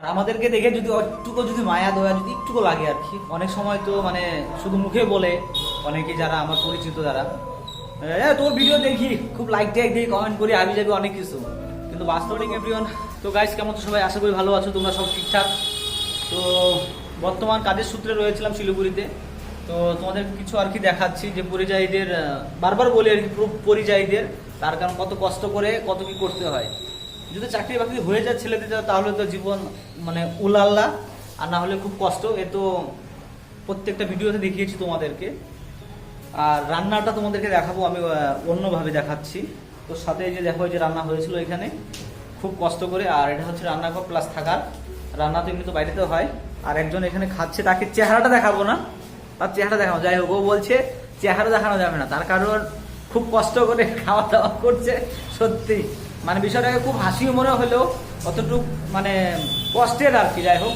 আর আমাদেরকে দেখে যদি একটুকু যদি মায়া, দয়া যদি একটুকু লাগে আর কি। অনেক সময় তো মানে শুধু মুখে বলে অনেকে যারা, আমার পরিচিত যারা। হ্যাঁ তোর ভিডিও দেখি, খুব লাইক টাইক দিই কমেন্ট করি আমি যাবি অনেক কিছু। কিন্তু বাস্তবিক এভরিওয়ান তো গাইস কেমন তো সবাই? আশা করি ভালো আছো, তোমরা সব ঠিকঠাক। তো বর্তমান কাজের সূত্রে রয়েছিলাম শিলিগুড়িতে। তো তোমাদের কিছু আর কি দেখাচ্ছি, যে পরিযায়ীদের বারবার বলি আর কি, পরিযায়ীদের, তার কারণ কত কষ্ট করে, কত কি করতে হয়। যদি চাকরি বাকরি হয়ে যায় ছেলেদের তাহলে তো জীবন মানে উলাল্লা। আর না হলে খুব কষ্ট। এ তো প্রত্যেকটা ভিডিওতে দেখিয়েছি তোমাদেরকে। আর রান্নাটা তোমাদেরকে দেখাবো, আমি অন্যভাবে দেখাচ্ছি। তো সাথে যে দেখো যে রান্না হয়েছিল এখানে। খুব কষ্ট করে। আর এটা হচ্ছে রান্নাঘর প্লাস থাকার। রান্না তো এমনি তো বাইরেতে হয়। আর একজন এখানে খাচ্ছে, তাকে চেহারাটা দেখাবো না। তার চেহারা দেখাবো যাই হোক, ও বলছে, চেহারা দেখানো যাবে না। তার কারণ খুব কষ্ট করে খাওয়া দাওয়া করছে, সত্যি। মানে বিষয়টাকে খুব হাসি মনে হলেও অতটুকু মানে কষ্টের আর কি, যাই হোক।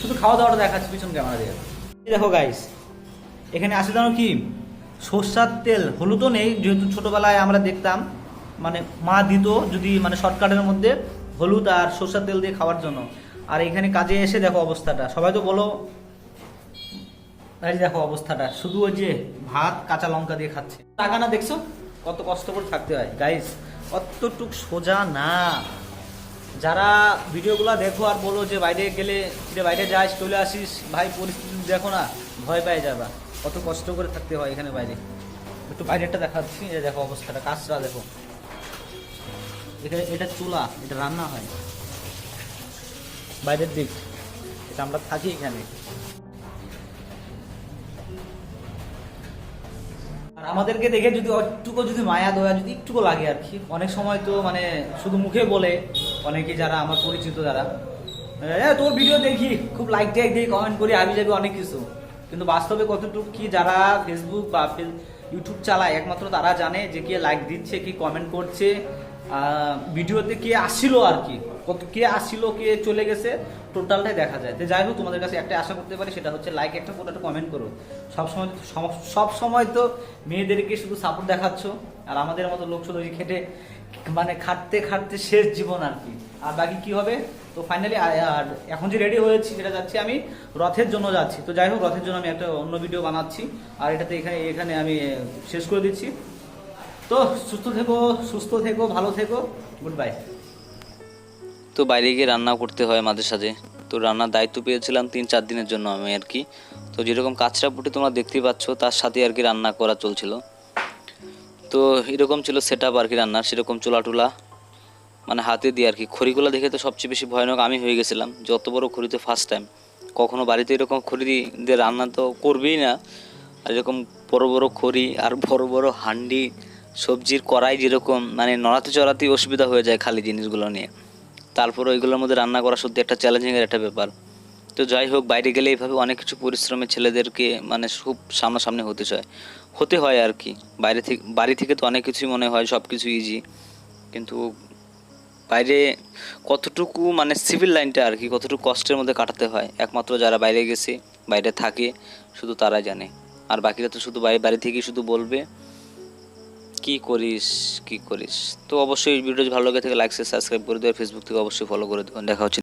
শুধু খাওয়া দাওয়াটা দেখাচ্ছি পিছন ক্যামেরা দিয়ে। দেখো গাইস এখানে আছে জানো কি? সর্ষার তেল, হলুদও নেই, যেহেতু ছোটোবেলায় আমরা দেখতাম। মানে মা দিত যদি মানে শর্টকাটের মধ্যে হলুদ আর সর্ষার তেল দিয়ে খাওয়ার জন্য। আর এখানে কাজে এসে দেখো অবস্থাটা। সবাই তো বলো দেখো অবস্থাটা। শুধু ওই যে ভাত, কাঁচা লঙ্কা দিয়ে খাচ্ছে। টাকা না দেখছ? কত কষ্ট করে থাকতে হয়। গাইস অতটুক সোজা না। যারা ভিডিওগুলো দেখো আর বলো যে বাইরে গেলে, যে বাইরে যাস, চলে আসিস, ভাই, পরিস্থিতি দেখো না, ভয় পেয়ে যাবা। কত কষ্ট করে থাকতে হয় এখানে বাইরে। একটু বাইরেটা দেখাচ্ছি, এই দেখো অবস্থাটা কাজটা দেখো। এখানে এটা চুলা, এটা রান্না হয়। বাইরের দিক, এটা আমরা থাকি এখানে। আর আমাদেরকে দেখে যদি একটুকু যদি মায়া, দয়া যদি একটুকু লাগে আর কি। অনেক সময় তো মানে শুধু মুখে বলে অনেকে যারা আমার পরিচিত যারা হ্যাঁ তোর ভিডিও দেখি, খুব লাইক টাইক দিই কমেন্ট করি আমি যাবি অনেক কিছু। কিন্তু বাস্তবে কতটুকু কি যারা ফেসবুক বা ইউটিউব চালায়, একমাত্র তারা জানে যে কে লাইক দিচ্ছে, কি কমেন্ট করছে। ভিডিওতে কে আসছিল আর কি? কত কে আসছিল কে চলে গেছে, টোটালটাই দেখা যায়। তো যাই হোক, তোমাদের কাছে একটা আশা করতে পারি, সেটা হচ্ছে লাইক একটা করে একটা কমেন্ট করো। সবসময় সব- সময় তো মেয়েদেরকে শুধু সাপোর্ট দেখাচ্ছ, আর আমাদের মতো লোক শুধু খেটে মানে খাটতে খাটতে শেষ জীবন আর কি। আর বাকি কি হবে? তো ফাইনালি আর এখন যে রেডি হয়েছি, সেটা যাচ্ছি আমি রথের জন্য যাচ্ছি। তো যাই হোক, রথের জন্য আমি একটা অন্য ভিডিও বানাচ্ছি, আর এটাতে এখানে এখানে আমি শেষ করে দিচ্ছি। তো সুস্থ থেকো সুস্থ থেকো, ভালো থেকো। গুড বাই তো বাইরে গিয়ে রান্না করতে হয় মাঝে সাঝে। তো রান্নার দায়িত্ব পেয়েছিলাম তিন, চার দিনের জন্য আমি আর কি। তো যেরকম কাঁচরা পুটি তোমরা দেখতেই পাচ্ছ, তার সাথে আর কি রান্না করা চলছিল। তো এরকম ছিল সেট আপ আর কি রান্নার, সেরকম চুলা টুলা। মানে হাতে দিয়ে আর কি। খড়িগুলো দেখে তো সবচেয়ে বেশি ভয়ানক আমি হয়ে গেছিলাম, যত বড় খড়িতে ফার্স্ট টাইম কখনো বাড়িতে এরকম খড়ি দিয়ে রান্না তো করবেই না। আর এরকম বড় বড় খড়ি আর বড় বড় হান্ডি সবজির কড়াই যেরকম মানে নড়াতে চড়াতেই অসুবিধা হয়ে যায় খালি জিনিসগুলো নিয়ে। তারপর ওইগুলোর মধ্যে রান্না করা সত্যি একটা চ্যালেঞ্জিংয়ের একটা ব্যাপার। তো যাই হোক, বাইরে গেলে এইভাবে অনেক কিছু পরিশ্রমে ছেলেদেরকে মানে খুব সামনাসামনি হতে চায়। হতে হয় আর কি। বাইরে থেকে বাড়ি থেকে তো অনেক কিছুই মনে হয় সব কিছু ইজি কিন্তু বাইরে কতটুকু মানে সিভিল লাইনটা আর কি, কতটুকু কষ্টের মধ্যে কাটাতে হয়। একমাত্র যারা বাইরে গেছে, বাইরে থাকে, শুধু তারাই জানে। আর বাকিরা তো শুধু বাড়ি থেকেই শুধু বলবে। কি করিস কি করিস? তো অবশ্যই ভিডিও ভালো লাগে থেকে লাইক সাবস্ক্রাইব করে দেবে ফেসবুক থেকে অবশ্যই ফলো করে দেবেন দেখা হচ্ছে